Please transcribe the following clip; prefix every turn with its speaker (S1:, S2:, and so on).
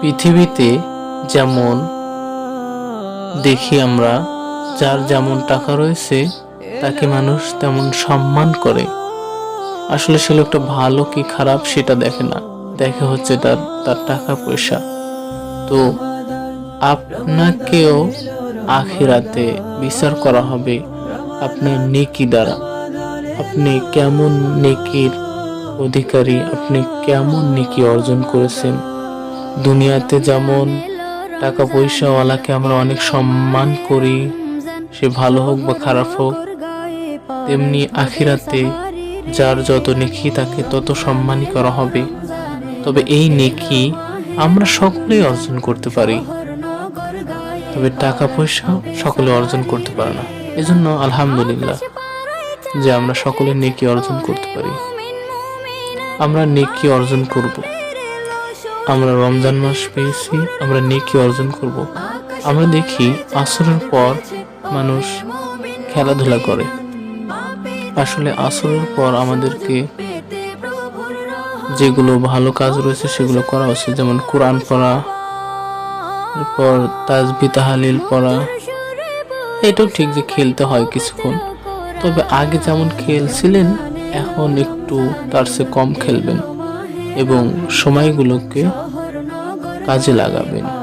S1: পৃথিবীতে যেমন দেখি আমরা, যার যেমন টাকা রয়েছে, তাকে মানুষ তেমন সম্মান করে। আসলে সে লোকটা ভালো কি খারাপ সেটা দেখে না। দেখে হচ্ছে তার তার টাকা পয়সা। তো আপনাকেও আখিরাতে বিচার করা হবে আপনার নেকি দ্বারা। আপনি কেমন নেকির অধিকারী, আপনি কেমন নেকি অর্জন করেছেন? দুনিয়াতে যেমন টাকা পয়সাওয়ালাকে আমরা অনেক সম্মান করি, সে ভালো হোক বা খারাপ হোক, তেমনি আখিরাতে যার যত নেকি তাকে তত সম্মানই করা হবে। তবে এই নেকি আমরা সকলেই অর্জন করতে পারি। তবে টাকা পয়সা সকলে অর্জন করতে পারে না। এজন্য আলহামদুলিল্লাহ যে আমরা সকলে নেকি অর্জন করতে পারি। আমরা নেকি অর্জন করব। আমরা রমজান মাস পেয়েছি, আমরা নেকি অর্জন করব। আমরা দেখি আসরের পর মানুষ খেলাধুলা করে। আসলে আসরের পর আমাদেরকে যেগুলো ভালো কাজ রয়েছে সেগুলো করা উচিত। যেমন কোরআন পড়া, এরপর তাজবি, তাহালিল পড়া। এটাও ঠিক যে খেলতে হয় কিছুক্ষণ। তবে আগে যেমন খেলছিলেন এখন একটু তার সে কম খেলবেন এবং সময়গুলোকে কাজে লাগাবেন।